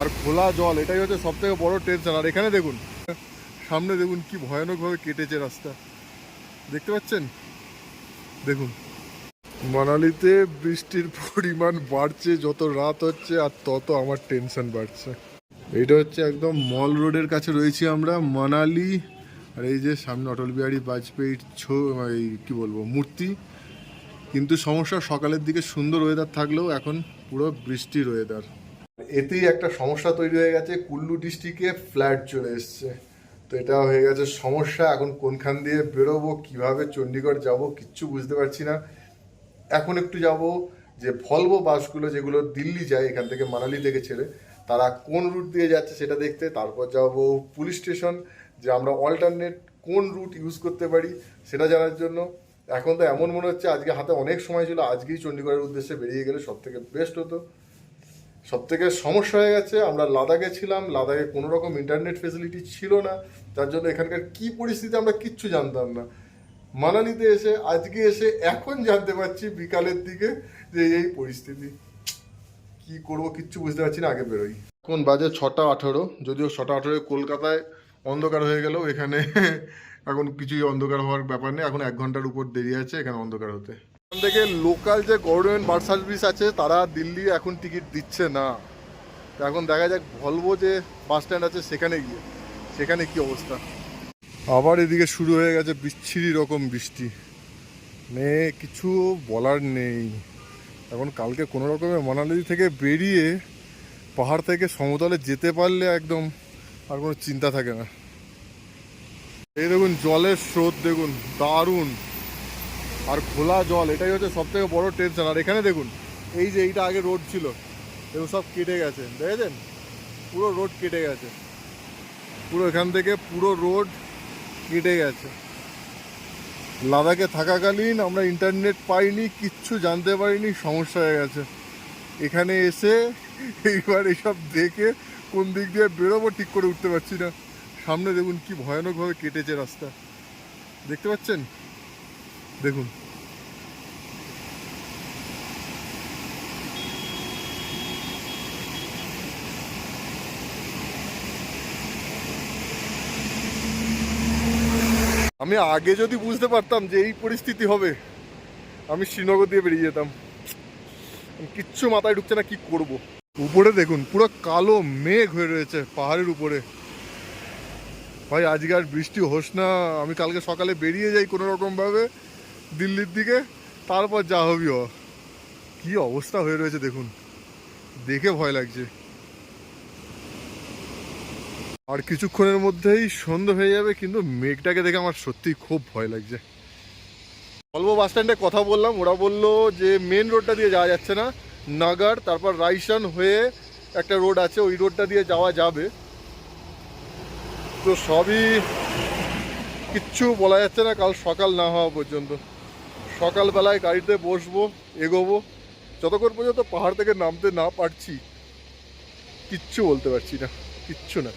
আর খোলা জল, এটাই হচ্ছে সব থেকে বড় টেনশন আর এখানে দেখুন, সামনে দেখুন কি ভয়ানকভাবে কেটেছে রাস্তা। দেখতে পাচ্ছেন? দেখুন, মানালিতে বৃষ্টির পরিমাণ বাড়ছে, যত রাত হচ্ছে আর তত আমার টেনশন বাড়ছে। এইটা হচ্ছে একদম মল রোডের কাছে রয়েছি আমরা, মানালি। আর এই যে সামনে অটল বিহারী বাজপেয়ীর ছো কী বলব, মূর্তি। কিন্তু সমস্যা সকালের দিকে সুন্দর ওয়েদার থাকলেও এখন পুরো বৃষ্টির ওয়েদার এতেই একটা সমস্যা তৈরি হয়ে গেছে। কুল্লু ডিস্ট্রিক্টে ফ্ল্যাট চলে এসছে। তো এটা হয়ে গেছে সমস্যা। এখন কোনখান দিয়ে বেরোবো, কীভাবে চণ্ডীগড় যাব কিচ্ছু বুঝতে পারছি না। এখন একটু যাব যে ভলভো বাসগুলো যেগুলো দিল্লি যায়, এখান থেকে মানালি থেকে ছেড়ে, তারা কোন রুট দিয়ে যাচ্ছে সেটা দেখতে, তারপর যাব পুলিশ স্টেশন, যে আমরা অল্টারনেট কোন রুট ইউজ করতে পারি সেটা জানার জন্য। এখন তো এমন মনে হচ্ছে, আজকে হাতে অনেক সময় ছিল, আজকেই চণ্ডীগড়ের উদ্দেশ্যে বেরিয়ে গেলে সব থেকে বেস্ট হতো। সব থেকে সমস্যা হয়ে গেছে, আমরা লাদাখে ছিলাম, লাদাখে কোনো রকম ইন্টারনেট ফেসিলিটি ছিল না, তার জন্য এখানকার কি পরিস্থিতি আমরা কিচ্ছু জানতাম না। মানালিতে এসে, আজকে এসে এখন জানতে পারছি বিকালের দিকে যে এই পরিস্থিতি। কি করব কিচ্ছু বুঝতে পারছি না, আগে বেরোই। এখন বাজে ছটা আঠেরো, যদিও ছটা আঠেরো কলকাতায় অন্ধকার হয়ে গেলেও এখানে এখন কিছুই অন্ধকার হওয়ার ব্যাপার নেই, এখন এক ঘণ্টার উপর দেরি আছে, এখানে অন্ধকার হতে। থেকে লোকাল যে গভর্নমেন্ট বাস সার্ভিস আছে, তারা দিল্লি এখন টিকিট দিচ্ছে না। এখন দেখা যাক ভলভো যে বাস স্ট্যান্ড আছে, সেখানে গিয়ে, সেখানে কি অবস্থা? আবার এদিকে শুরু হয়ে গেছে বিচ্ছিরি রকম বৃষ্টি। মেয়ে, কিছু বলার নেই। এখন কালকে কোনো রকমের মানালি থেকে বেরিয়ে পাহাড় থেকে সমতলে যেতে পারলে একদম আর কোনো চিন্তা থাকে না। এই দেখুন, জলের স্রোত, দেখুন, দারুণ। আর খোলা জল, এটাই হচ্ছে সব থেকে বড় টেনশন আর এখানে দেখুন, এই যে এইটা আগে রোড ছিল, এগুলো সব কেটে গেছে, দেখেছেন? পুরো রোড কেটে গেছে। পুরো এখান থেকে পুরো রোড কেটে গেছে। লাদাখে থাকাকালীন আমরা ইন্টারনেট পাইনি, কিচ্ছু জানতে পারিনি, সমস্যা হয়ে গেছে। এখানে এসে এইবার এসব দেখে কোন দিক দিয়ে বেরোবো ঠিক করে উঠতে পারছি না। সামনে দেখুন কি ভয়ানকভাবে কেটেছে রাস্তা। দেখতে পাচ্ছেন? দেখুন। আমি আগে যদি বুঝতে পারতাম যে এই পরিস্থিতি হবে, আমি শ্রীনগর দিয়ে বেরিয়ে যেতাম। কিচ্ছু মাথায় ঢুকছে না, কি করব। উপরে দেখুন, পুরো কালো মেঘ হয়ে রয়েছে পাহাড়ের উপরে। ভাই, আজকে আর বৃষ্টি হোস না। আমি কালকে সকালে বেরিয়ে যাই কোনো রকমভাবে দিল্লির দিকে, তারপর যা হবি হ কি অবস্থা হয়ে রয়েছে দেখুন। দেখে ভয় লাগছে। আর কিছুক্ষণের মধ্যেই সন্ধ্যে হয়ে যাবে, কিন্তু মেঘটাকে দেখে আমার সত্যি খুব ভয় লাগছে। অল্প বাস স্ট্যান্ডে কথা বললাম, ওরা বলল যে মেন রোডটা দিয়ে যাওয়া যাচ্ছে না নাগার তারপর রাইসান হয়ে একটা রোড আছে, ওই রোডটা দিয়ে যাওয়া যাবে। তো সবই কিচ্ছু বলা যাচ্ছে না, কাল সকাল না হওয়া পর্যন্ত। সকালবেলায় গাড়িতে বসবো, এগোবো, যতক্ষণ পর্যন্ত পাহাড় থেকে নামতে না পারছি, কিচ্ছু বলতে পারছি না, কিচ্ছু না।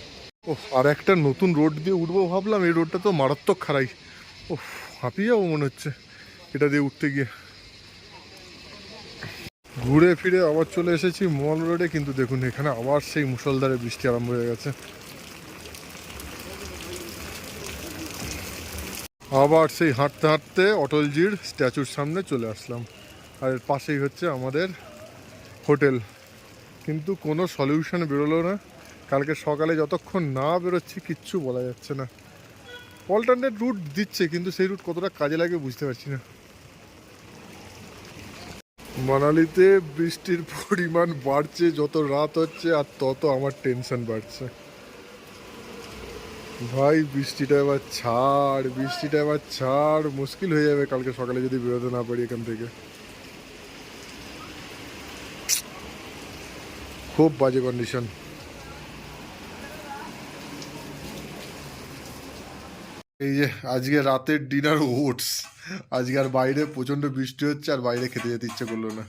ও আর একটা নতুন রোড দিয়ে উঠবো ভাবলাম, এই রোডটা তো মারাত্মক খারাই। ও হাঁপিয়ে যাব মনে হচ্ছে এটা দিয়ে উঠতে গিয়ে। ঘুরে ফিরে আবার চলে এসেছি মল রোডে, কিন্তু দেখুন এখানে আবার সেই মুসলধারে বৃষ্টি আরম্ভ হয়ে গেছে। আবার সেই হাঁটতে হাঁটতে অটলজির স্ট্যাচুর সামনে চলে আসলাম। আর এর পাশেই হচ্ছে আমাদের হোটেল। কিন্তু কোনো সলিউশন বেরোলো না। কালকে সকালে যতক্ষণ না বেরোচ্ছি, কিচ্ছু বলা যাচ্ছে না। অল্টারনেট রুট দিচ্ছে, কিন্তু সেই রুট কতটা কাজে লাগে বুঝতে পারছি না। মানালিতে বৃষ্টির পরিমাণ বাড়ছে, যত রাত হচ্ছে আর তত আমার টেনশন বাড়ছে। ভাই, বৃষ্টিটা এবার ছাড়, বৃষ্টিটা এবার ছাড়। মুশকিল হয়ে যাবে কালকে সকালে যদি বেরোতে না পারি এখান থেকে। খুব বাজে কন্ডিশন এই যে, আজকে রাতের ডিনার ওটস আজকে আর বাইরে প্রচণ্ড বৃষ্টি হচ্ছে, আর বাইরে খেতে যেতে ইচ্ছে করল না।